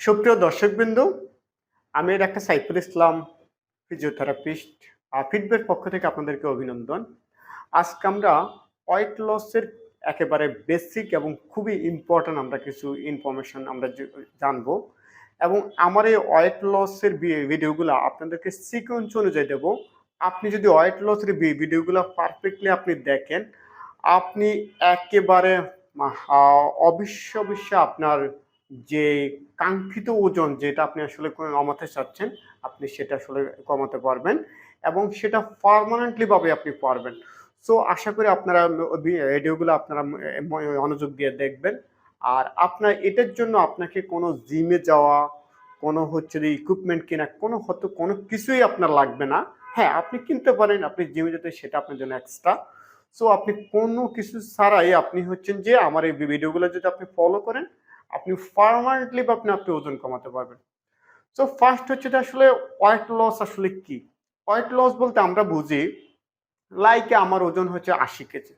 সুপ্রিয় দর্শকবৃন্দ আমি doctor Saiful Islam physiotherapist feedback পক্ষ থেকে আপনাদেরকে অভিনন্দন। আজকে আমরা ওয়েট লসের একেবারে বেসিক এবং খুবই ইম্পর্ট্যান্ট আমরা কিছু ইনফরমেশন আমরা জানব এবং আমার এই ওয়েট লসের ভিডিওগুলো আপনাদেরকে সিকোয়েন্স অনুযায়ী দেবো। আপনি যদি ওয়েট লসের ভিডিওগুলো পারফেক্টলি আপনি দেখেন আপনি একেবারে আহ, অবশ্য অবশ্য আপনার যে কাঙ্ক্ষিত ওজন যেটা আপনি আসলে কমাতে চাচ্ছেন, আপনি সেটা আসলে কমাতে পারবেন এবং সেটা পারমানেন্টলি ভাবে আপনি পারবেন। সো আশা করি আপনারা ভিডিওগুলো আপনারা মনোযোগ দিয়ে দেখবেন। আর আপনার এটার জন্য আপনাকে কোনো জিমে যাওয়া, কোনো হচ্ছে যে ইকুইপমেন্ট কেনা, কোনো হয়তো কোনো কিছুই আপনার লাগবে না। হ্যাঁ আপনি কিনতে পারেন, আপনি জিমে যেতে, সেটা আপনার জন্য এক্সট্রা সো আপনি কোনো কিছু ছাড়াই আপনি হচ্ছেন যে, আমার এই ভিডিওগুলো যদি আপনি ফলো করেন আপনি পারমানেন্টলি আপনি আপনি ওজন কমাতে পারবেন। সো ফার্স্ট হচ্ছে আসলে ওয়েট লস আসলে কি? ওয়েট লস বলতে আমরা বুঝি লাইকে আমার ওজন হচ্ছে আশি কেজি।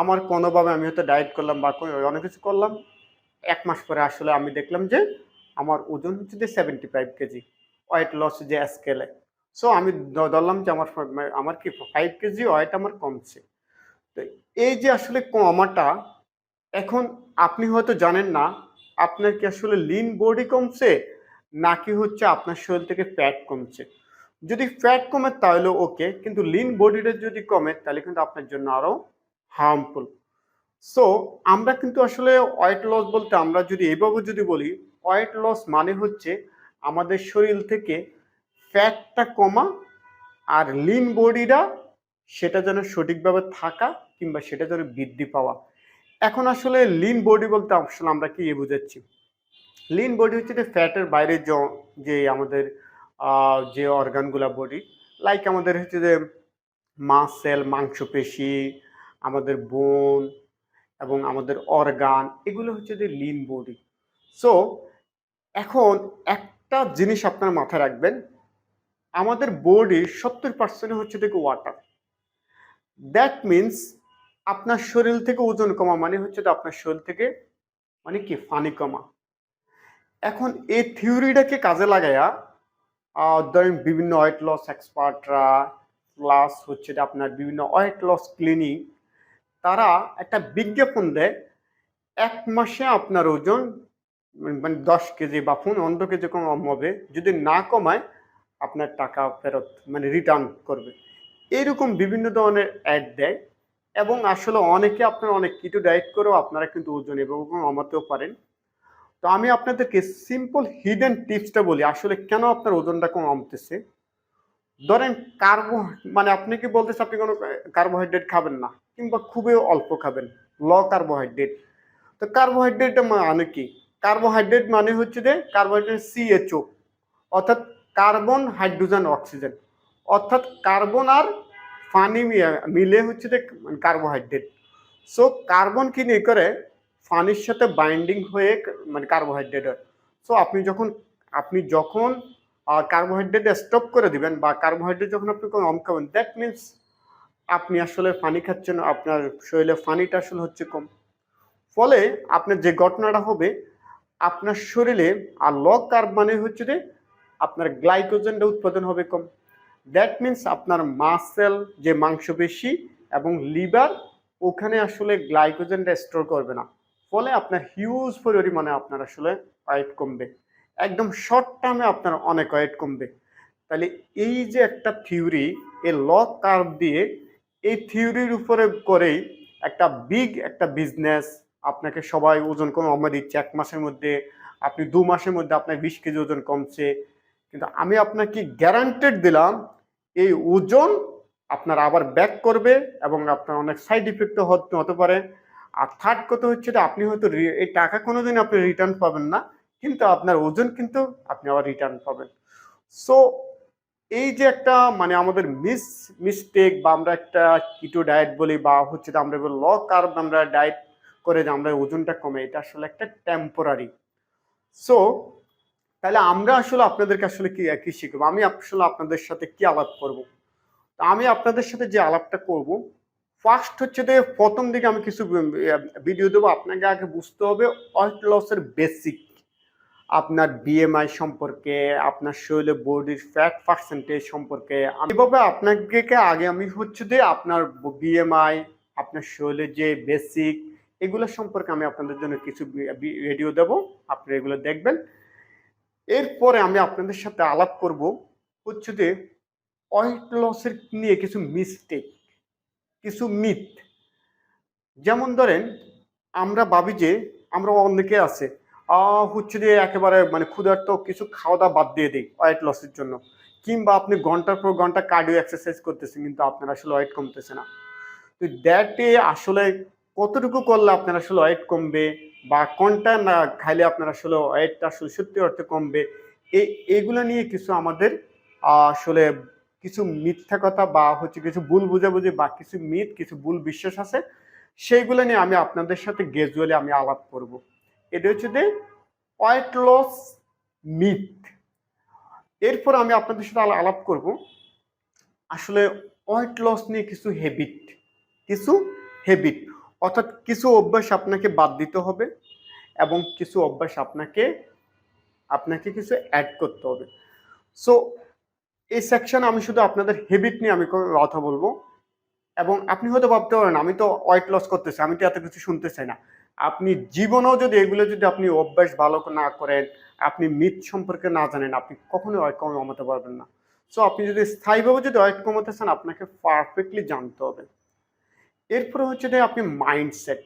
আমার কোনোভাবে আমি হয়তো ডায়েট করলাম বা অনেক কিছু করলাম। এক মাস পরে আসলে আমি দেখলাম যে আমার ওজন হচ্ছে যে seventy five kg weight loss যে স্কেলে সো আমি ধরলাম যে আমার আমার কি ফাইভ কেজি ওয়েট আমার কমছে। তো এই যে আসলে কমাটা, এখন আপনি হয়তো জানেন না আপনার কি আসলে লিন বডি কমছে? নাকি হচ্ছে আপনার শরীর থেকে ফ্যাট কমছে? যদি ফ্যাট কমে তাহলে ওকে কিন্তু লিন বডিটা যদি কমে, তাহলে কিন্তু আপনার জন্য আরও হার্মফুল সো আমরা কিন্তু আসলে ওয়েট লস বলতে আমরা যদি এভাবে যদি বলি ওয়েট লস মানে হচ্ছে আমাদের শরীর থেকে ফ্যাটটা কমা আর লিন বডিটা সেটা যেন সঠিকভাবে থাকা কিংবা সেটা যেন বৃদ্ধি পাওয়া। এখন আসলে লিন বডি বলতে আসলে আমরা কি বোঝাচ্ছি? লিন বডি হচ্ছে যে ফ্যাটের বাইরে য- আমাদের যে অর্গানগুলা বডি লাইক আমাদের হচ্ছে যে মাসেল মাংসপেশি, আমাদের বোন এবং আমাদের অর্গান এগুলো হচ্ছে যে লিন বডি সো এখন একটা জিনিস আপনার মাথায় রাখবেন, আমাদের বডির সত্তর পার্সেন্ট হচ্ছে থেকে ওয়াটার দ্যাট মিনস আপনার শরীর থেকে ওজন কমা মানে হচ্ছে তো আপনার শরীর থেকে মানে কি, পানি কমা। এখন এই থিওরিটাকে কাজে লাগায়া ধরেন বিভিন্ন ওয়েট লস এক্সপার্টরা প্লাস হচ্ছে যে আপনার বিভিন্ন ওয়েট লস ক্লিনিক তারা একটা বিজ্ঞাপন দেয়, এক মাসে আপনার ওজন মানে দশ কেজি বা ফোন পনেরো কেজি কম হবে, যদি না কমায়, আপনার টাকা ফেরত মানে রিটার্ন করবে। এইরকম বিভিন্ন ধরনের অ্যাড দেয়। এবং আসলে অনেকে আপনারা অনেক কিটো ডায়েট করেও আপনারা কিন্তু ওজন এবং কমাতেও পারেন। তো আমি আপনাদেরকে সিম্পল হিডেন টিপসটা বলি, আসলে কেন আপনার ওজনটা কমতেছে? ধরেন কার্বো মানে আপনি কি বলতেছে আপনি কোনো কার্বোহাইড্রেট খাবেন না, কিংবা খুবই অল্প খাবেন ল কার্বোহাইড্রেট তো কার্বোহাইড্রেট মানে কি? কার্বোহাইড্রেট মানে হচ্ছে যে কার্বোহাইড্রেট সিএচও অর্থাৎ কার্বন হাইড্রোজেন অক্সিজেন অর্থাৎ কার্বন আর পানি মিলে হচ্ছে যে কার্বোহাইড্রেট সো কার্বন কি নিয়ে করে? পানির সাথে বাইন্ডিং হয়ে মানে কার্বোহাইড্রেট হয়। সো আপনি যখন আপনি যখন কার্বোহাইড্রেট স্টপ করে দিবেন বা কার্বোহাইড্রেট যখন আপনি কম খাবেন দ্যাট মিনস আপনি আসলে পানি খাচ্ছেন, আপনার শরীরে পানিটা আসলে হচ্ছে কম। ফলে আপনার যে ঘটনাটা হবে, আপনার শরীরে আর লগ কার্ব মানে হচ্ছে যে আপনার গ্লাইকোজেনটা উৎপাদন হবে কম। দ্যাট মিন্স আপনার মাসেল যে মাংসপেশি এবং লিভার ওখানে আসলে গ্লাইকোজেনটা স্টোর করবে না। ফলে আপনার হিউজ পরিমাণে আপনার আসলে ওয়েট কমবে। একদম শর্ট টার্মে আপনার অনেক ওয়েট কমবে। তাহলে এই যে একটা থিওরি এই ল কার্ভ দিয়ে এই থিওরির উপরে করেই একটা বিগ একটা বিজনেস আপনাকে সবাই ওজন কমা দিচ্ছে এক মাসের মধ্যে, আপনি দু মাসের মধ্যে আপনার বিশ কেজি ওজন কমছে। কিন্তু আমি আপনাকে গ্যারান্টেড দিলাম এই ওজন আপনার আবার ব্যাক করবে এবং আপনার অনেক সাইড ইফেক্ট হতে পারে। আর থার্ড কথা হচ্ছে যে আপনি হয়তো এই টাকা কোনোদিন আপনি রিটার্ন পাবেন না, কিন্তু আপনার ওজন কিন্তু আপনি আবার রিটার্ন পাবেন। সো এই যে একটা মানে আমাদের মিস মিস্টেক বা আমরা একটা কিটো ডায়েট বলি বা হচ্ছে যে আমরা ল কার্ব আমরা ডায়েট করে যে আমরা ওজনটা কমে এটা আসলে একটা টেম্পোরারি সো তাহলে আমরা আসলে আপনাদেরকে আসলে কি কি শিখব? আমি আসলে আপনাদের সাথে কি আলাপ করব? তো আমি আপনাদের সাথে যে আলাপটা করব ফার্স্ট হচ্ছে যে প্রথম দিকে আমি কিছু ভিডিও দেবো। আপনাকে আগে বুঝতে হবে ওয়েট লসের বেসিক আপনার বিএমআই সম্পর্কে, আপনার শরীরে বডির ফ্যাট পার্সেন্টেজ সম্পর্কে। এভাবে আপনাকে আগে আমি হচ্ছে যে আপনার বিএমআই আপনার শরীরের যে বেসিক এগুলো সম্পর্কে আমি আপনাদের জন্য কিছু ভিডিও দেবো। আপনারা এগুলো দেখবেন। এরপরে আমি আপনাদের সাথে আলাপ করব হচ্ছে যে ওয়েট লসের নিয়ে কিছু মিস্টেক কিছু মিথ যেমন ধরেন, আমরা ভাবি যে আমরা অনেকে আছে হচ্ছে যে একেবারে মানে ক্ষুধার্ত কিছু খাওয়া দাওয়া বাদ দিয়ে দিই ওয়েট লসের জন্য। কিংবা আপনি ঘণ্টার পর ঘণ্টা কার্ডিও এক্সারসাইজ করতেছেন, কিন্তু আপনার আসলে ওয়েট কমতেছে না। তো দ্যাটে আসলে কতটুকু করলে আপনার আসলে ওয়েট কমবে? বা কোনটা না খাইলে আপনার আসলে ওয়েটটা আসলে সত্যি অর্থে কমবে এই এইগুলো নিয়ে কিছু আমাদের আসলে কিছু মিথ্যা কথা বা হচ্ছে কিছু ভুল বুঝাবুঝি বা কিছু মিথ, কিছু ভুল বিশ্বাস আছে, সেইগুলো নিয়ে আমি আপনাদের সাথে গ্রাজুয়ালি আমি আলাপ করব। এটা হচ্ছে যে ওয়েট লস মিথ এরপর আমি আপনাদের সাথে আলা- আলাপ করব। আসলে ওয়েট লস নিয়ে কিছু হ্যাবিট কিছু হ্যাবিট অর্থাৎ কিছু অভ্যাস আপনাকে বাদ দিতে হবে এবং কিছু অভ্যাস আপনাকে আপনাকে কিছু অ্যাড করতে হবে। সো এই সেকশনে আমি শুধু আপনাদের হেবিট নিয়ে আমি কথা বলব এবং আপনি হয়তো ভাবতে পারেন, আমি তো ওয়েট লস করতেছি, আমি তো এত কিছু শুনতে চাই না। আপনি জীবনেও যদি এগুলো যদি আপনি অভ্যাস ভালো না করেন, আপনি মিথ সম্পর্কে না জানেন, আপনি কখনোই ওয়েট কমাতে পারবেন না। সো আপনি যদি স্থায়ীভাবে যদি ওয়েট কমাতে চান, আপনাকে পারফেক্টলি জানতে হবে। এরপরে হচ্ছে যে আপনি মাইন্ডসেট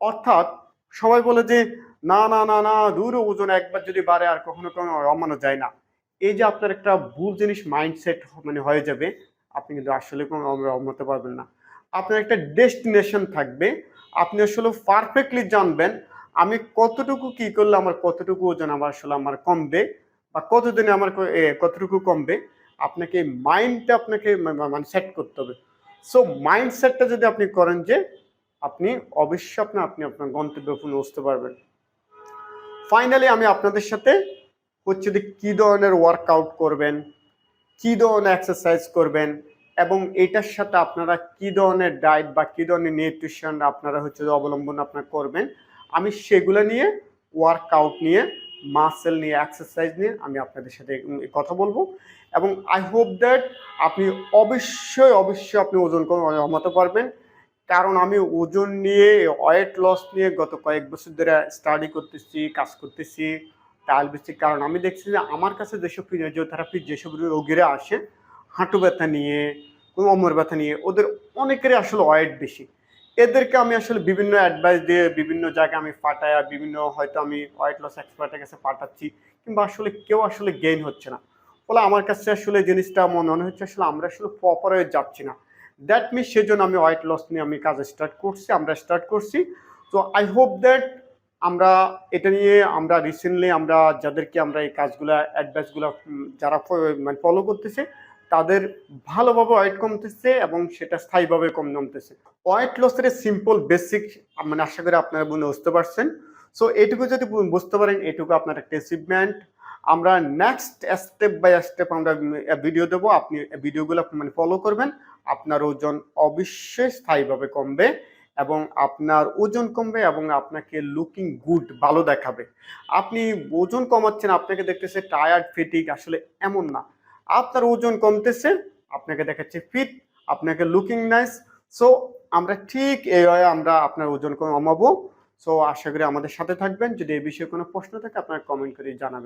অর্থাৎ সবাই বলে যে, না না না না, দূর ওজন একবার যদি বাড়ে আর কখনো কখনো কমানো যায় না। এই যে আপনার একটা ভুল জিনিস মাইন্ডসেট মানে হয়ে যাবে, আপনি কিন্তু আসলে কোনো কমাতে পারবেন না। আপনার একটা ডেস্টিনেশন থাকবে। আপনি আসলে পারফেক্টলি জানবেন, আমি কতটুকু কি করলে আমার কতটুকু ওজন আমার আসলে আমার কমবে বা কতদিনে আমার কতটুকু কমবে? আপনাকে মাইন্ডটা আপনাকে মানে সেট করতে হবে। সো মাইন্ডসেটটা যদি আপনি করেন যে আপনি অবশ্যই আপনি আপনি আপনার গন্তব্যে পৌঁছতে পারবেন। ফাইনালি আমি আপনাদের সাথে হচ্ছে যে কী ধরনের ওয়ার্কআউট করবেন, কী ধরনের এক্সারসাইজ করবেন এবং এটার সাথে আপনারা কী ধরনের ডায়েট বা কী ধরনের নিউট্রিশন আপনারা হচ্ছে যে অবলম্বন আপনারা করবেন, আমি সেগুলো নিয়ে ওয়ার্কআউট নিয়ে মাসেল নিয়ে এক্সারসাইজ নিয়ে আমি আপনাদের সাথে কথা বলব। এবং আই হোপ দ্যাট আপনি অবশ্যই অবশ্যই আপনি ওজন কমাতে পারবেন। কারণ আমি ওজন নিয়ে ওয়েট লস নিয়ে গত কয়েক বছর ধরে স্টাডি করতেছি, কাজ করতেছি টাইল বেশি। কারণ আমি দেখছি যে আমার কাছে যেসব ফিজিওথেরাপি যেসব রোগীরা আসে, হাঁটু ব্যথা নিয়ে কোনো অমর ব্যথা নিয়ে, ওদের অনেকেরই আসলে ওয়েট বেশি। এদেরকে আমি আসলে বিভিন্ন অ্যাডভাইস দিয়ে, বিভিন্ন জায়গায় আমি পাঠাই বিভিন্ন হয়তো আমি ওয়েট লস এক্সপার্টের কাছে পাঠাচ্ছি, কিংবা আসলে কেউ আসলে গেইন হচ্ছে না। ফলে আমার কাছে আসলে জিনিসটা মনে মনে হচ্ছে আসলে আমরা আসলে প্রপার হয়ে যাচ্ছি না। দ্যাট মিনস সেজন্য আমি ওয়েট লস নিয়ে আমি কাজ স্টার্ট করছি, আমরা স্টার্ট করছি। তো আই হোপ দ্যাট আমরা এটা নিয়ে আমরা রিসেন্টলি আমরা যাদেরকে আমরা এই কাজগুলো অ্যাডভাইসগুলো যারা মানে ফলো করতেছে, তাদের ভালোভাবে ওয়েট কমতেছে এবং সেটা স্থায়ীভাবে কম কমতেছে ওয়েট লসের সিম্পল বেসিক মানে আশা করি আপনারা বুঝে বুঝতে পারছেন। সো এটুকু যদি বুঝতে পারেন এটুকু আপনার একটা অ্যাচিভমেন্ট আমরা নেক্সট স্টেপ বাই স্টেপ আমরা ভিডিও দেবো। আপনি ভিডিওগুলো আপনি মানে ফলো করবেন। আপনার ওজন অবশ্যই স্থায়ীভাবে কমবে এবং আপনার ওজন কমবে এবং আপনাকে লুকিং গুড ভালো দেখাবে। আপনি ওজন কমাচ্ছেন, আপনাকে দেখতেছে টায়ার্ড ফিটিং আসলে এমন না। আপনার ওজন কমতেছে, আপনাকে দেখাচ্ছে ফিট আপনাকে লুকিং নাইস সো আমরা ঠিক এই আমরা আপনার ওজন কমাবো। সো আশা করি আমাদের সাথে থাকবেন। যদি এই বিষয়ে কোনো প্রশ্ন থাকে, আপনারা কমেন্ট করে জানাবেন।